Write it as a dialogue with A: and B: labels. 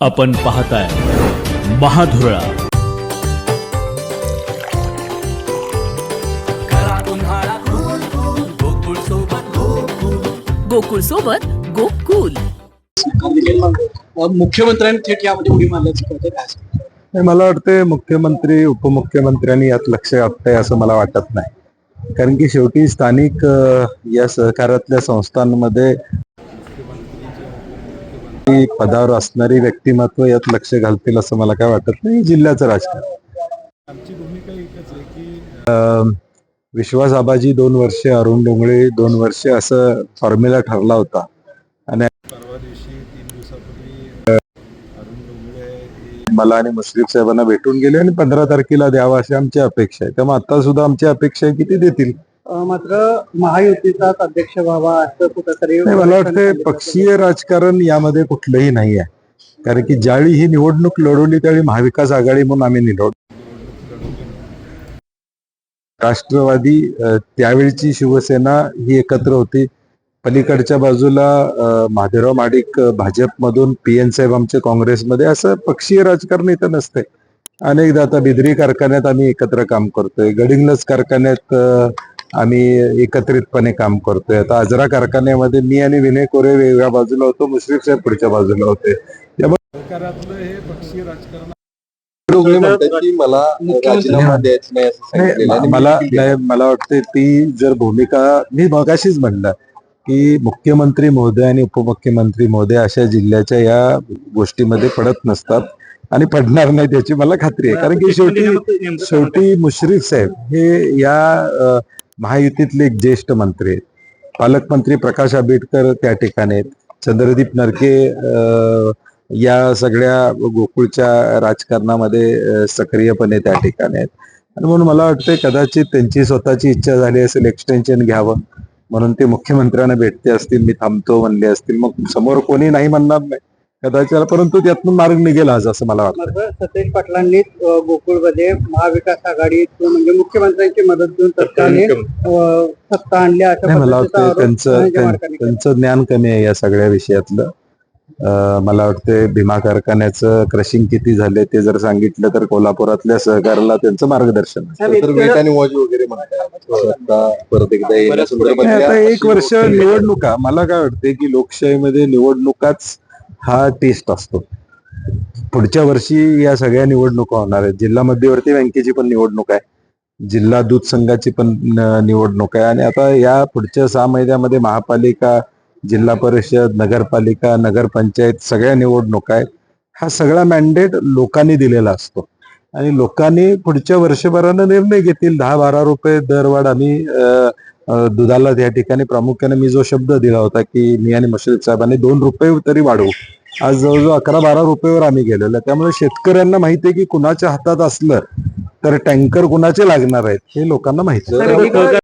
A: आपण पाहताय महाधुरळा.
B: गोकुळ सोबत गोकुल.
C: मुख्यमंत्र्यांनी थेट यामध्ये उडी मारल्याचं कळतं काय सांगता?
D: नाही, मला वाटते मुख्यमंत्री उपमुख्यमंत्र्यांनी यात लक्ष घातलंय असं मला वाटत नाही. कारण की शेवटी स्थानिक अ, या सहकारातल्या संस्थांमध्ये पदावर असणारी व्यक्तिमत्व यात लक्ष घालतील असं मला काय वाटत नाही. जिल्ह्याचं राजकारण. अ, विश्वास आबाजी दोन वर्ष अरुण डोंगळे दोन वर्ष असं फॉर्म्युला ठरला होता. आणि मला आणि मुश्रीफ साहेबांना भेटून गेले आणि पंधरा तारखेला द्यावा अशी आमची अपेक्षा आहे. त्यामुळे आता सुद्धा आमची अपेक्षा आहे की ते देतील.
C: मात्र महायुतीचाच अध्यक्ष व्हावा असं कुठंतरी
D: नाही मला वाटतं पक्षीय राजकारण यामध्ये कुठलंही नाही आहे. कारण की ज्यावेळी ही निवडणूक लढवली त्यावेळी महाविकास आघाडी म्हणून आम्ही निवड राष्ट्रवादी अ, त्यावेळची शिवसेना ही एकत्र होती. पलीकडच्या बाजूला अ, महादेवराव अ, भाजपमधून पी एन साहेब आमचे काँग्रेसमध्ये. असं पक्षीय राजकारण इथं नसते अनेकदा आता बिदरी कारखान्यात आम्ही एकत्र काम करतोय. गडिंग्लज कारखान्यात अ, आम्ही एकत्रितपणे काम करतोय. आता आजरा कारखान्यामध्ये मी आणि विनय कोरे वेगळ्या बाजूला होतो मुश्रीफ साहेब पुढच्या बाजूला होते.
E: मला राजीनामा द्यायचा नाही असं सांगितलेलं आहे.
D: नाही, मला नाही, मला वाटते ती जर भूमिका मी मगाशीच म्हणलं की मुख्यमंत्री महोदय आणि उपमुख्यमंत्री महोदय अशा जिल्ह्याच्या या गोष्टीमध्ये पडत नसतात आणि पडणार नाही त्याची मला खात्री आहे. कारण की शेवटी शेवटी मुश्रीफ साहेब हे या अ, महायुतीतले एक ज्येष्ठ मंत्री आहेत. पालकमंत्री प्रकाश आंबेडकर त्या ठिकाणी आहेत. चंद्रदीप नरके या सगळ्या गोकुळच्या राजकारणामध्ये सक्रियपणे त्या ठिकाणी आहेत. आणि म्हणून मला वाटतं कदाचित त्यांची स्वतःची इच्छा झाली असेल एक्सटेन्शन घ्यावं. म्हणून ते मुख्यमंत्र्यांना भेटते असतील मी थांबतो म्हणले असतील. मग समोर कोणी नाही म्हणणार नाही. कदाचित परंतु त्यातून मार्ग निघेल आज असं मला वाटतं.
C: सतेज पाटलांनी गोकुळमध्ये महाविकास आघाडीतून म्हणजे मुख्यमंत्र्यांची मदत घेऊन सत्ता आणली
D: मला वाटतं त्यांचं. त्यांचं ज्ञान कमी आहे या सगळ्या विषयातलं. मला वाटते भीमा कारखान्याचं क्रशिंग किती झाले ते जर सांगितलं तर कोल्हापुरातल्या सहकाराला त्यांचं मार्गदर्शन एक वर्ष निवडणुका. मला काय वाटते की लोकशाहीमध्ये निवडणुकाच हा टेस्ट असतो. पुढच्या वर्षी या सगळ्या निवडणुका होणार आहेत. जिल्हा मध्यवर्ती बँकेची पण निवडणूक आहे. जिल्हा दूध संघाची पण निवडणूक आहे. आणि आता या पुढच्या सहा महिन्यामध्ये महापालिका जिल्हा परिषद नगरपालिका नगरपंचायत सगळ्या निवडणुका आहेत. हा सगळा मॅन्डेट लोकांनी दिलेला असतो. आणि लोकांनी पुढच्या वर्षभरानं निर्णय घेतील. दहा बारा रुपये दरवाढ आम्ही अं, दुधाला त्या ठिकाणी प्रामुख्याने मी जो शब्द दिला होता की मी आणि मशरफ साहेबांनी दोन रुपये तरी वाढवू आज जवळजवळ अकरा बारा रुपयेवर आम्ही गेलेलो आहे. त्यामुळे शेतकऱ्यांना माहिती आहे की कुणाच्या हातात असलं तर टँकर कुणाचे लागणार आहेत हे लोकांना माहिती